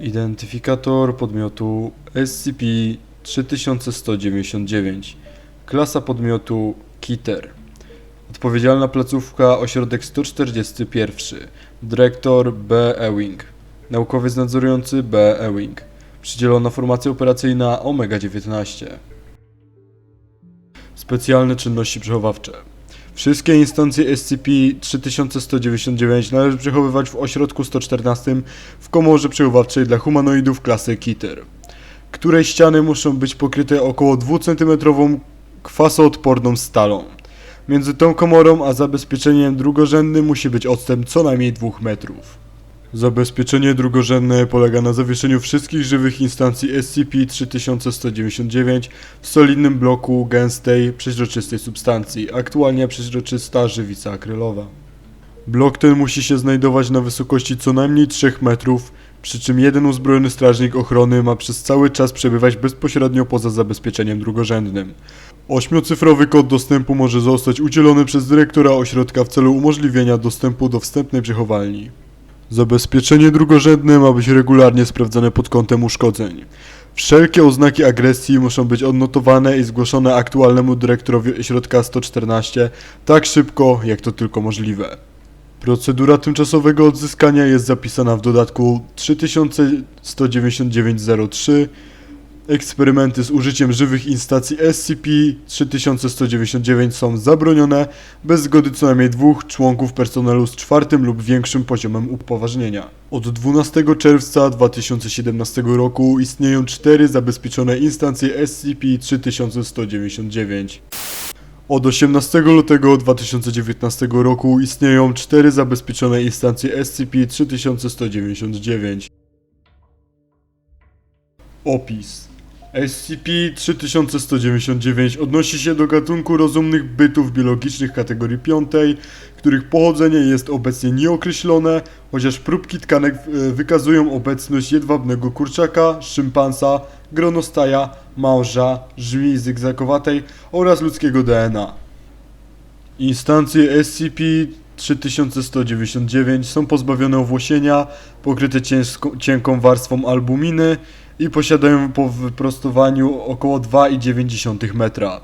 Identyfikator podmiotu SCP-3199. Klasa podmiotu Kiter. Odpowiedzialna placówka ośrodek 141. Dyrektor B. Ewing. Naukowiec nadzorujący B. Ewing. Przydzielona formacja operacyjna Omega-19. Specjalne czynności przechowawcze. Wszystkie instancje SCP-3199 należy przechowywać w ośrodku 114 w komorze przechowawczej dla humanoidów klasy Kiter, której ściany muszą być pokryte około 2 cm kwasoodporną stalą. Między tą komorą a zabezpieczeniem drugorzędnym musi być odstęp co najmniej 2 metrów. Zabezpieczenie drugorzędne polega na zawieszeniu wszystkich żywych instancji SCP-3199 w solidnym bloku gęstej, przeźroczystej substancji, aktualnie przeźroczysta żywica akrylowa. Blok ten musi się znajdować na wysokości co najmniej 3 metrów, przy czym jeden uzbrojony strażnik ochrony ma przez cały czas przebywać bezpośrednio poza zabezpieczeniem drugorzędnym. Ośmiocyfrowy kod dostępu może zostać udzielony przez dyrektora ośrodka w celu umożliwienia dostępu do wstępnej przechowalni. Zabezpieczenie drugorzędne ma być regularnie sprawdzane pod kątem uszkodzeń. Wszelkie oznaki agresji muszą być odnotowane i zgłoszone aktualnemu dyrektorowi ośrodka 114 tak szybko, jak to tylko możliwe. Procedura tymczasowego odzyskania jest zapisana w dodatku 319903. Eksperymenty z użyciem żywych instacji SCP-3199 są zabronione bez zgody co najmniej dwóch członków personelu z czwartym lub większym poziomem upoważnienia. Od 12 czerwca 2017 roku istnieją cztery zabezpieczone instancje SCP-3199. Od 18 lutego 2019 roku istnieją cztery zabezpieczone instancje SCP-3199. Opis SCP-3199 odnosi się do gatunku rozumnych bytów biologicznych kategorii 5, których pochodzenie jest obecnie nieokreślone, chociaż próbki tkanek e, wykazują obecność jedwabnego kurczaka, szympansa, gronostaja, małża, żmii zygzakowatej oraz ludzkiego DNA. Instancje SCP-3199 są pozbawione owłosienia, pokryte cienką warstwą albuminy i posiadają po wyprostowaniu około 2,9 metra.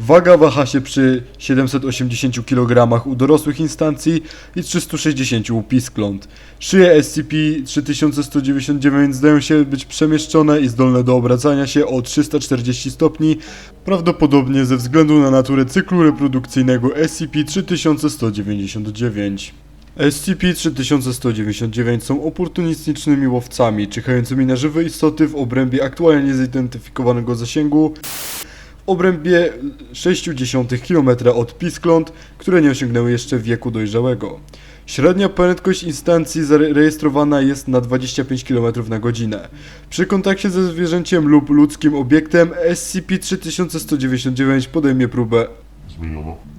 Waga waha się przy 780 kg u dorosłych instancji i 360 u piskląt. Szyje SCP-3199 zdają się być przemieszczone i zdolne do obracania się o 340 stopni, prawdopodobnie ze względu na naturę cyklu reprodukcyjnego SCP-3199. SCP-3199 są oportunistycznymi łowcami, czyhającymi na żywe istoty w obrębie aktualnie niezidentyfikowanego zasięgu, w obrębie 0,6 km od piskląt, które nie osiągnęły jeszcze wieku dojrzałego. Średnia prędkość instancji zarejestrowana jest na 25 km na godzinę. Przy kontakcie ze zwierzęciem lub ludzkim obiektem SCP-3199 podejmie próbę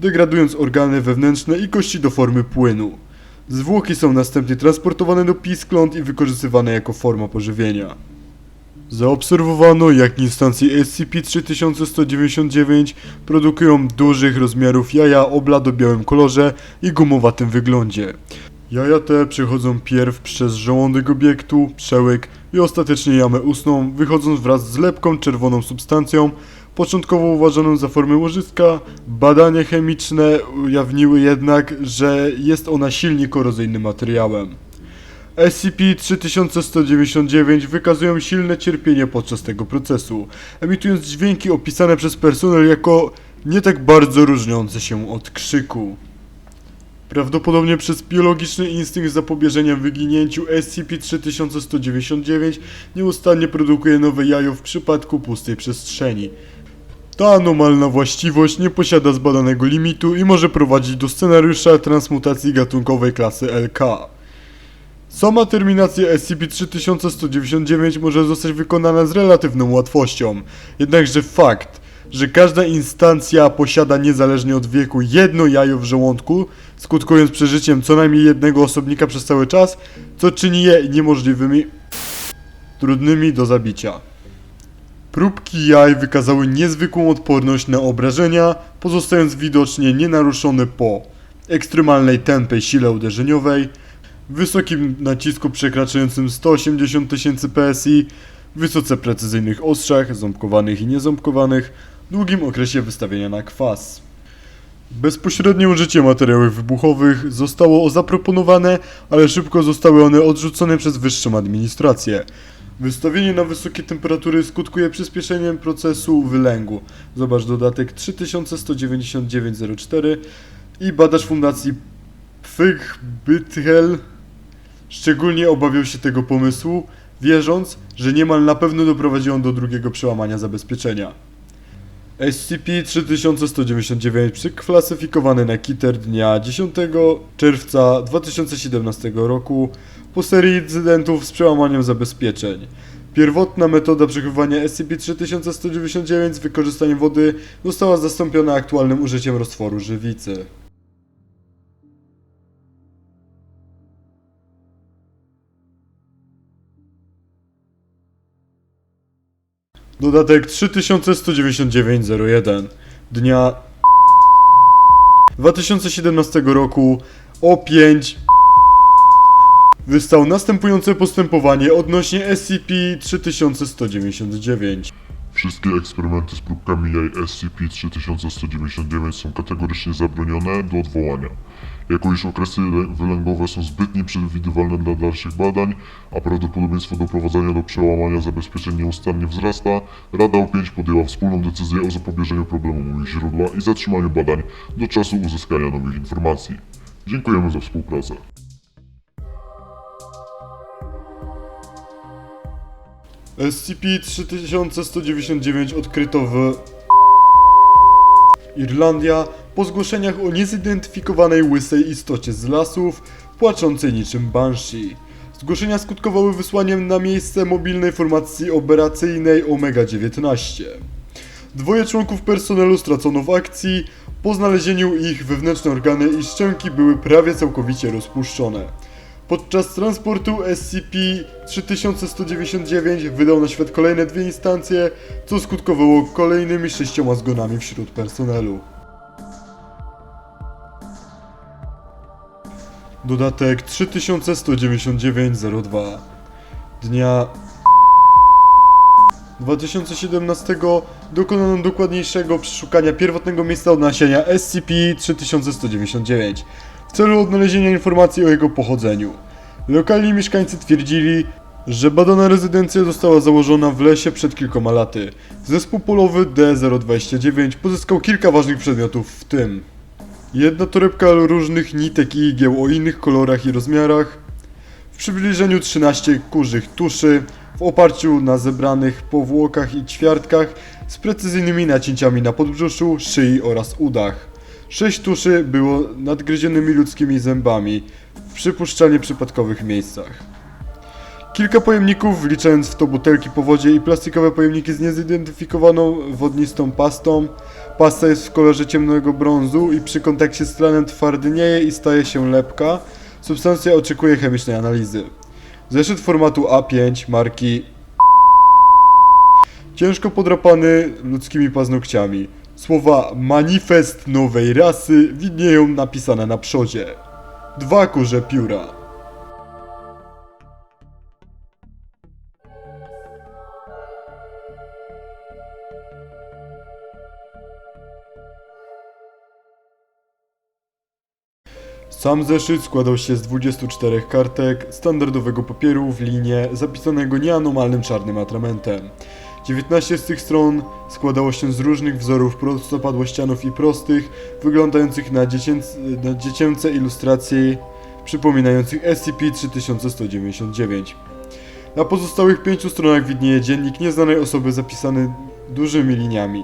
degradując organy wewnętrzne i kości do formy płynu. Zwłoki są następnie transportowane do piskląt i wykorzystywane jako forma pożywienia. Zaobserwowano, jak instancje SCP-3199 produkują dużych rozmiarów jaja o blado-białym kolorze i gumowatym wyglądzie. Jaja te przechodzą pierw przez żołądek obiektu, przełyk i ostatecznie jamę ustną, wychodząc wraz z lepką czerwoną substancją, początkowo uważaną za formę łożyska. Badania chemiczne ujawniły jednak, że jest ona silnie korozyjnym materiałem. SCP-3199 wykazują silne cierpienie podczas tego procesu, emitując dźwięki opisane przez personel jako nie tak bardzo różniące się od krzyku. Prawdopodobnie przez biologiczny instynkt zapobieżenia wyginięciu SCP-3199 nieustannie produkuje nowe jajo w przypadku pustej przestrzeni. Ta anomalna właściwość nie posiada zbadanego limitu i może prowadzić do scenariusza transmutacji gatunkowej klasy LK. Sama terminacja SCP-3199 może zostać wykonana z relatywną łatwością, jednakże fakt, że każda instancja posiada niezależnie od wieku jedno jajo w żołądku, skutkując przeżyciem co najmniej jednego osobnika przez cały czas, co czyni je niemożliwymi, trudnymi do zabicia. Próbki jaj wykazały niezwykłą odporność na obrażenia, pozostając widocznie nienaruszone po ekstremalnej tępej sile uderzeniowej, wysokim nacisku przekraczającym 180 tysięcy PSI, wysoce precyzyjnych ostrzach, ząbkowanych i nieząbkowanych, długim okresie wystawienia na kwas. Bezpośrednie użycie materiałów wybuchowych zostało zaproponowane, ale szybko zostały one odrzucone przez wyższą administrację. Wystawienie na wysokie temperatury skutkuje przyspieszeniem procesu wylęgu. Zobacz dodatek 319904 i badacz fundacji Pfych Bythel szczególnie obawiał się tego pomysłu, wierząc, że niemal na pewno doprowadzi on do drugiego przełamania zabezpieczenia. SCP-3199 przeklasyfikowany na Kiter dnia 10 czerwca 2017 roku po serii incydentów z przełamaniem zabezpieczeń. Pierwotna metoda przechowywania SCP-3199 z wykorzystaniem wody została zastąpiona aktualnym użyciem roztworu żywicy. Dodatek 3199-01 dnia 2017 roku o 5 wystał następujące postępowanie odnośnie SCP-3199. Wszystkie eksperymenty z próbkami jaj SCP-3199 są kategorycznie zabronione do odwołania. Jako iż okresy wylęgowe są zbyt nieprzewidywalne dla dalszych badań, a prawdopodobieństwo doprowadzenia do przełamania zabezpieczeń nieustannie wzrasta, Rada O5 podjęła wspólną decyzję o zapobieżeniu problemu u źródła i zatrzymaniu badań do czasu uzyskania nowych informacji. Dziękujemy za współpracę. SCP-3199 odkryto w Irlandia po zgłoszeniach o niezidentyfikowanej łysej istocie z lasów, płaczącej niczym Banshee. Zgłoszenia skutkowały wysłaniem na miejsce mobilnej formacji operacyjnej Omega-19. Dwoje członków personelu stracono w akcji, po znalezieniu ich wewnętrzne organy i szczęki były prawie całkowicie rozpuszczone. Podczas transportu SCP-3199 wydał na świat kolejne dwie instancje, co skutkowało kolejnymi sześcioma zgonami wśród personelu. Dodatek 3199-02 Dnia 2017 dokonano dokładniejszego przeszukania pierwotnego miejsca odnalezienia SCP-3199 w celu odnalezienia informacji o jego pochodzeniu. Lokalni mieszkańcy twierdzili, że badana rezydencja została założona w lesie przed kilkoma laty. Zespół polowy D029 pozyskał kilka ważnych przedmiotów, w tym jedna torebka różnych nitek i igieł o innych kolorach i rozmiarach, w przybliżeniu 13 kurzych tuszy, w oparciu na zebranych powłokach i ćwiartkach z precyzyjnymi nacięciami na podbrzuszu, szyi oraz udach. Sześć tuszy było nadgryzionymi ludzkimi zębami w przypuszczalnie przypadkowych miejscach. Kilka pojemników, wliczając w to butelki po wodzie i plastikowe pojemniki z niezidentyfikowaną wodnistą pastą. Pasta jest w kolorze ciemnego brązu i przy kontakcie z tlenem twardnieje i staje się lepka. Substancja oczekuje chemicznej analizy. Zeszyt formatu A5 marki ciężko podrapany ludzkimi paznokciami. Słowa manifest nowej rasy widnieją napisane na przodzie. Dwa kurze pióra. Sam zeszyt składał się z 24 kartek standardowego papieru w linie zapisanego nieanomalnym czarnym atramentem. 19 z tych stron składało się z różnych wzorów prostopadłościanów i prostych, wyglądających na, dziecięc, na dziecięce ilustracje przypominających SCP-3199. Na pozostałych pięciu stronach widnieje dziennik nieznanej osoby zapisany dużymi liniami.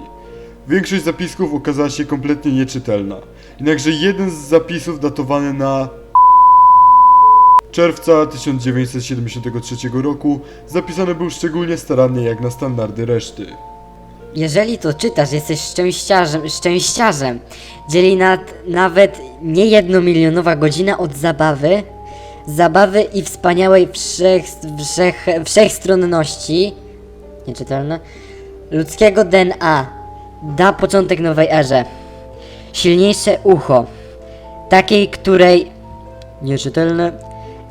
Większość zapisków okazała się kompletnie nieczytelna. Jednakże jeden z zapisów datowany na czerwca 1973 roku zapisany był szczególnie starannie jak na standardy reszty. Jeżeli to czytasz, jesteś szczęściarzem, szczęściarzem. Dzieli nad, nawet nie jednomilionowa godzina od zabawy, zabawy i wspaniałej wszech, wszech, wszechstronności, nieczytelne, ludzkiego DNA. Da początek nowej erze. Silniejsze ucho, takiej, której, nieczytelne,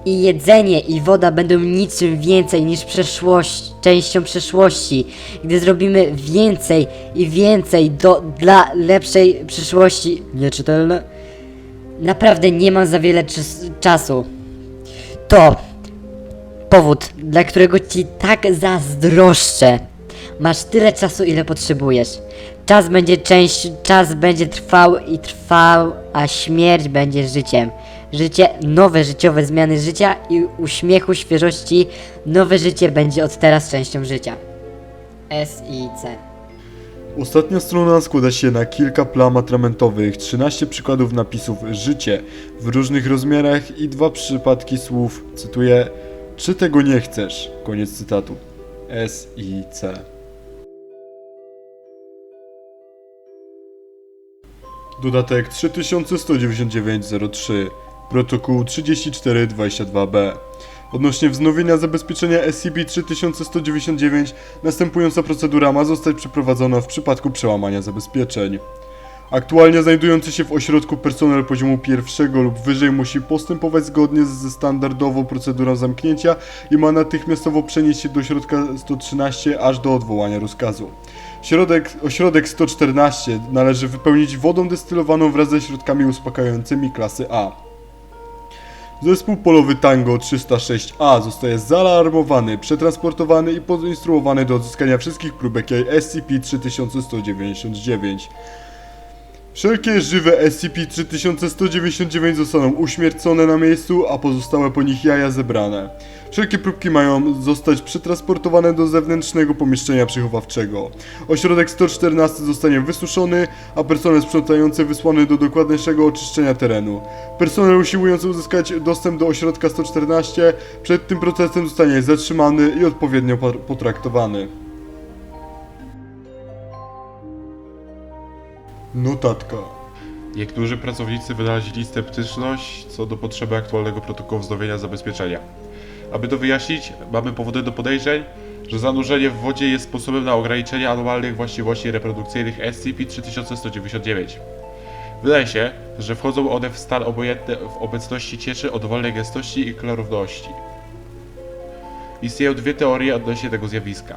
i jedzenie i woda będą niczym więcej niż przeszłość, częścią przeszłości. Gdy zrobimy więcej i więcej do, dla lepszej przyszłości. Nieczytelne? Naprawdę nie mam za wiele czas- czasu. To powód, dla którego ci tak zazdroszczę. Masz tyle czasu, ile potrzebujesz. Czas będzie część, czas będzie trwał i trwał, a śmierć będzie życiem. Życie, nowe życiowe zmiany życia i uśmiechu, świeżości, nowe życie będzie od teraz częścią życia. S i C. Ostatnia strona składa się na kilka plam atramentowych, 13 przykładów napisów życie w różnych rozmiarach i dwa przypadki słów, cytuję, czy tego nie chcesz? Koniec cytatu. S i C. Dodatek 3199-03 Protokół 3422b Odnośnie wznowienia zabezpieczenia SCP-3199 następująca procedura ma zostać przeprowadzona w przypadku przełamania zabezpieczeń. Aktualnie znajdujący się w ośrodku personel poziomu pierwszego lub wyżej musi postępować zgodnie ze standardową procedurą zamknięcia i ma natychmiastowo przenieść się do środka 113 aż do odwołania rozkazu. Środek, ośrodek 114 należy wypełnić wodą destylowaną wraz ze środkami uspokajającymi klasy A. Zespół polowy Tango 306A zostaje zaalarmowany, przetransportowany i poinstruowany do odzyskania wszystkich próbek jaj SCP-3199. Wszelkie żywe SCP-3199 zostaną uśmiercone na miejscu, a pozostałe po nich jaja zebrane. Wszelkie próbki mają zostać przetransportowane do zewnętrznego pomieszczenia przechowawczego. Ośrodek 114 zostanie wysuszony, a personel sprzątający wysłany do dokładniejszego oczyszczenia terenu. Personel usiłujący uzyskać dostęp do ośrodka 114 przed tym procesem zostanie zatrzymany i odpowiednio potraktowany. Notatka. Niektórzy pracownicy wyrazili sceptyczność co do potrzeby aktualnego protokołu wznowienia zabezpieczenia. Aby to wyjaśnić, mamy powody do podejrzeń, że zanurzenie w wodzie jest sposobem na ograniczenie anormalnych właściwości reprodukcyjnych SCP-3199. Wydaje się, że wchodzą one w stan obojętny w obecności cieczy o dowolnej gęstości i klarowności. Istnieją dwie teorie odnośnie tego zjawiska.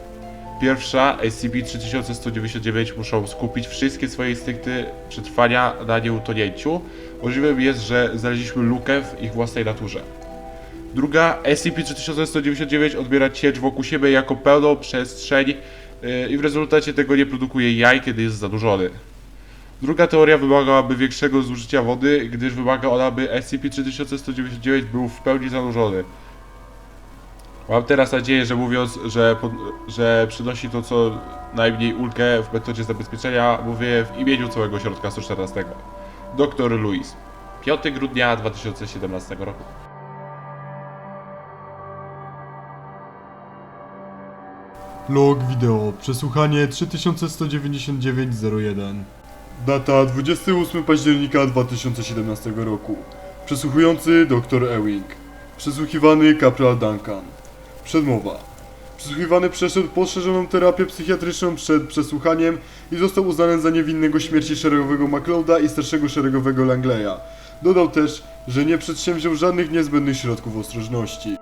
Pierwsza, SCP-3199 muszą skupić wszystkie swoje instynkty przetrwania na nieutonięciu. Możliwym jest, że znaleźliśmy lukę w ich własnej naturze. Druga, SCP-3199 odbiera ciecz wokół siebie jako pełną przestrzeń yy, i w rezultacie tego nie produkuje jaj, kiedy jest zanurzony. Druga teoria wymagałaby większego zużycia wody, gdyż wymaga ona, by SCP-3199 był w pełni zanurzony. Mam teraz nadzieję, że mówiąc, że, że przynosi to co najmniej ulgę w metodzie zabezpieczenia, mówię w imieniu całego środka 114. Dr Louis. 5 grudnia 2017 roku. Log wideo. Przesłuchanie 3199-01. Data 28 października 2017 roku. Przesłuchujący dr Ewing. Przesłuchiwany kapral Duncan. Przedmowa. Przesłuchiwany przeszedł poszerzoną terapię psychiatryczną przed przesłuchaniem i został uznany za niewinnego śmierci szeregowego McLeoda i starszego szeregowego Langleya. Dodał też, że nie przedsięwziął żadnych niezbędnych środków ostrożności.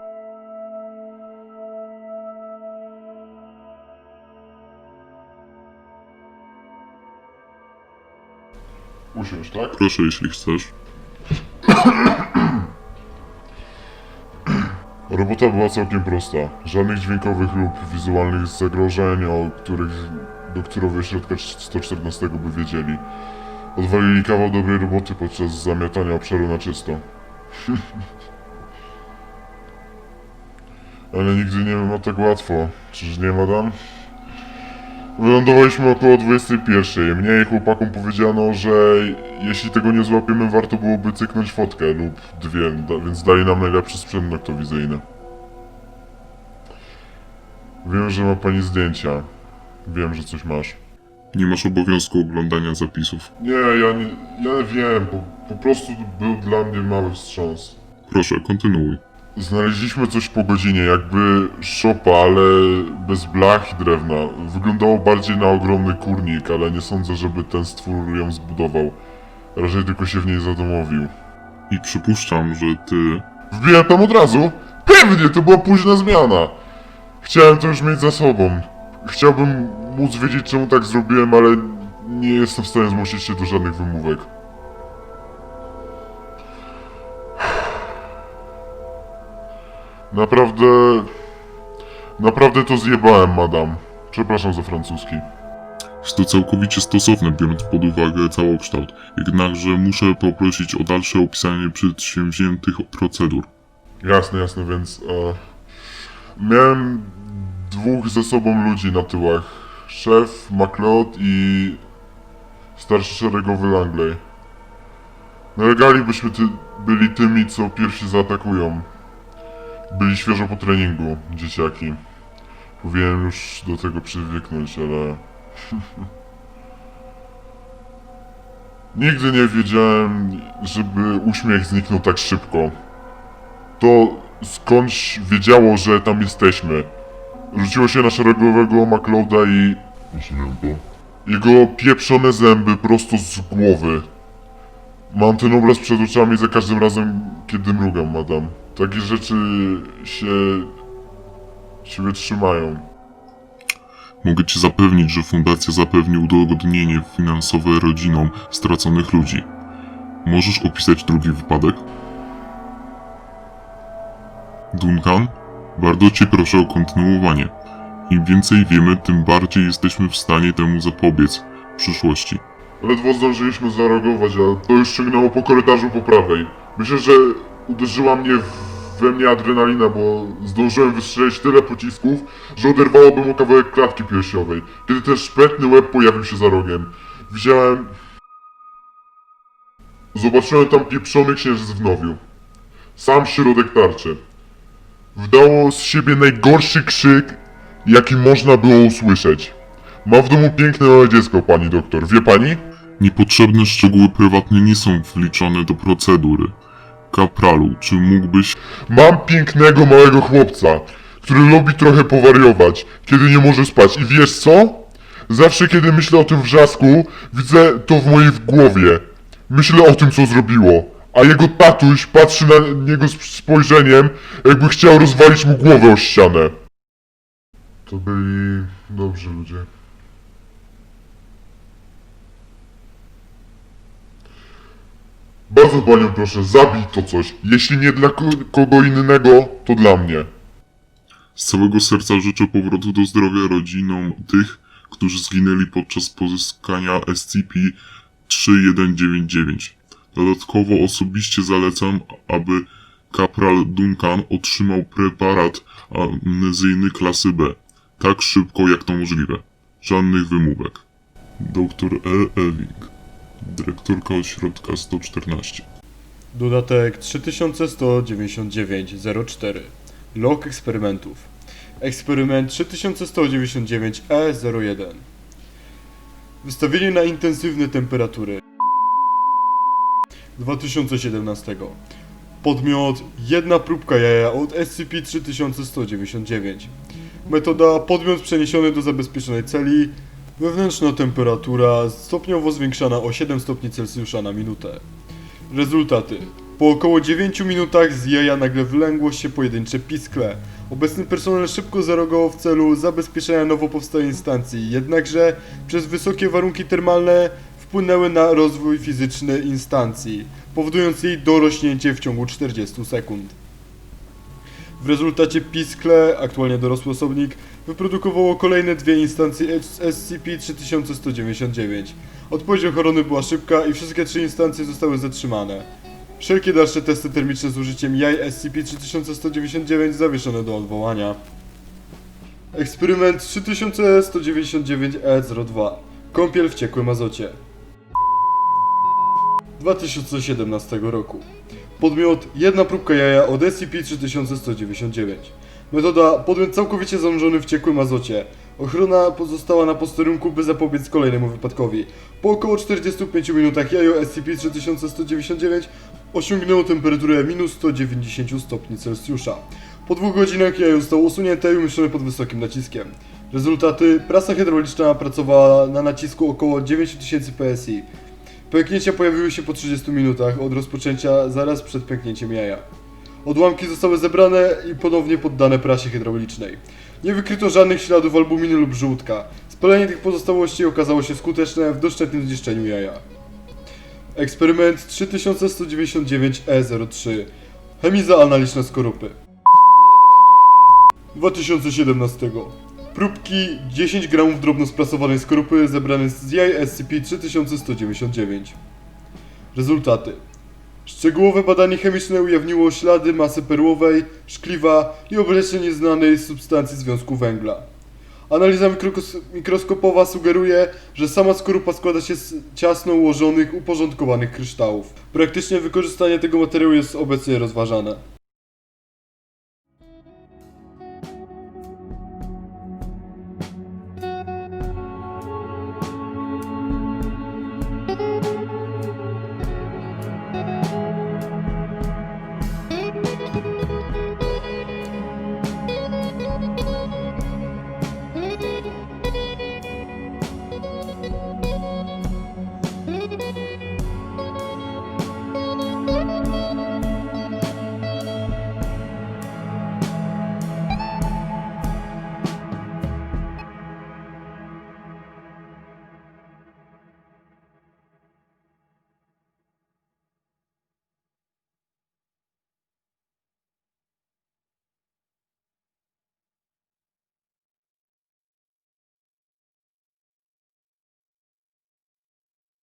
Usiądź, tak? Proszę, jeśli chcesz. Robota była całkiem prosta. Żadnych dźwiękowych lub wizualnych zagrożeń, o których doktorowie środka 114 by wiedzieli. Odwalili kawał dobrej roboty podczas zamiatania obszaru na czysto. Ale nigdy nie ma tak łatwo. Czyż nie, madam? Wylądowaliśmy około 21. Mnie i chłopakom powiedziano, że jeśli tego nie złapiemy, warto byłoby cyknąć fotkę lub dwie, więc dali nam najlepszy sprzęt noktowizyjny. Wiem, że ma pani zdjęcia. Wiem, że coś masz. Nie masz obowiązku oglądania zapisów. Nie, ja nie, ja wiem, po, po prostu był dla mnie mały wstrząs. Proszę, kontynuuj. Znaleźliśmy coś po godzinie, jakby szopa, ale bez blach i drewna. Wyglądało bardziej na ogromny kurnik, ale nie sądzę, żeby ten stwór ją zbudował. Raczej tylko się w niej zadomowił. I przypuszczam, że ty Wbiłem tam od razu? Pewnie, to była późna zmiana. Chciałem to już mieć za sobą. Chciałbym móc wiedzieć, czemu tak zrobiłem, ale nie jestem w stanie zmusić się do żadnych wymówek. Naprawdę... Naprawdę to zjebałem, madam. Przepraszam za francuski. Jest to całkowicie stosowne, biorąc pod uwagę całokształt. Jednakże muszę poprosić o dalsze opisanie przedsięwziętych procedur. Jasne, jasne, więc e, miałem dwóch ze sobą ludzi na tyłach. Szef, MacLeod i starszy szeregowy Langley. Nalegalibyśmy ty, byli tymi, co pierwsi zaatakują. Byli świeżo po treningu, dzieciaki. Powinienem już do tego przywyknąć, ale... Nigdy nie wiedziałem, żeby uśmiech zniknął tak szybko to skądś wiedziało, że tam jesteśmy. Rzuciło się na szeregowego McLeoda i... Jego pieprzone zęby prosto z głowy. Mam ten obraz przed oczami za każdym razem, kiedy mrugam, madam. Takie rzeczy się... siebie trzymają. Mogę Ci zapewnić, że fundacja zapewni udogodnienie finansowe rodzinom straconych ludzi. Możesz opisać drugi wypadek? Duncan, bardzo Cię proszę o kontynuowanie. Im więcej wiemy, tym bardziej jesteśmy w stanie temu zapobiec w przyszłości. Ledwo zdążyliśmy zareagować, a to już sięgnęło po korytarzu po prawej. Myślę, że uderzyła mnie w- we mnie adrenalina, bo zdążyłem wystrzelić tyle pocisków, że oderwałoby mu kawałek klatki piersiowej. Kiedy ten szpetny łeb pojawił się za rogiem. Widziałem... Zobaczyłem tam pieprzony księżyc w nowiu. Sam środek tarczy. Wdało z siebie najgorszy krzyk, jaki można było usłyszeć. Mam w domu piękne małe dziecko, pani doktor. Wie pani? Niepotrzebne szczegóły prywatne nie są wliczone do procedury. Kapralu, czy mógłbyś... Mam pięknego małego chłopca, który lubi trochę powariować, kiedy nie może spać. I wiesz co? Zawsze kiedy myślę o tym wrzasku, widzę to w mojej głowie. Myślę o tym, co zrobiło. A jego tatuś patrzy na niego spojrzeniem, jakby chciał rozwalić mu głowę o ścianę. To byli dobrzy ludzie. Bardzo panią proszę, zabij to coś. Jeśli nie dla ko- kogo innego, to dla mnie. Z całego serca życzę powrotu do zdrowia rodzinom tych, którzy zginęli podczas pozyskania SCP-3199. Dodatkowo osobiście zalecam, aby kapral Duncan otrzymał preparat amnezyjny klasy B. Tak szybko jak to możliwe. Żadnych wymówek. Dr E. Ewing, dyrektorka ośrodka 114. Dodatek 3199-04 Log eksperymentów. Eksperyment 3199-E01 Wystawienie na intensywne temperatury. 2017 Podmiot jedna próbka jaja od SCP-3199 Metoda podmiot przeniesiony do zabezpieczonej celi Wewnętrzna temperatura stopniowo zwiększana o 7 stopni Celsjusza na minutę Rezultaty. Po około 9 minutach z jaja nagle wylęgło się pojedyncze piskle. Obecny personel szybko zareagował w celu zabezpieczenia nowo powstałej instancji, jednakże przez wysokie warunki termalne wpłynęły na rozwój fizyczny instancji, powodując jej dorośnięcie w ciągu 40 sekund. W rezultacie piskle, aktualnie dorosły osobnik, wyprodukowało kolejne dwie instancje SCP-3199. Odpowiedź ochrony była szybka i wszystkie trzy instancje zostały zatrzymane. Wszelkie dalsze testy termiczne z użyciem jaj SCP-3199 zawieszone do odwołania. Eksperyment 3199E02 Kąpiel w ciekłym azocie 2017 roku Podmiot jedna próbka jaja od SCP-3199 Metoda podmiot całkowicie zanurzony w ciekłym azocie Ochrona pozostała na posterunku, by zapobiec kolejnemu wypadkowi. Po około 45 minutach jajo SCP-3199 osiągnęło temperaturę minus 190 stopni Celsjusza. Po dwóch godzinach jajo zostało usunięte i umieszczone pod wysokim naciskiem. Rezultaty prasa hydrauliczna pracowała na nacisku około 9000 PSI. Pęknięcia pojawiły się po 30 minutach od rozpoczęcia zaraz przed pęknięciem jaja. Odłamki zostały zebrane i ponownie poddane prasie hydraulicznej. Nie wykryto żadnych śladów albuminy lub żółtka. Spalenie tych pozostałości okazało się skuteczne w doszczętnym zniszczeniu jaja. Eksperyment 3199E03 Chemiza analiczna skorupy 2017 Próbki 10 gramów drobno sprasowanej skorupy zebrane z jaj SCP-3199 Rezultaty Szczegółowe badanie chemiczne ujawniło ślady masy perłowej, szkliwa i oblecznie nieznanej substancji związku węgla. Analiza mikroskopowa sugeruje, że sama skorupa składa się z ciasno ułożonych, uporządkowanych kryształów. Praktycznie wykorzystanie tego materiału jest obecnie rozważane.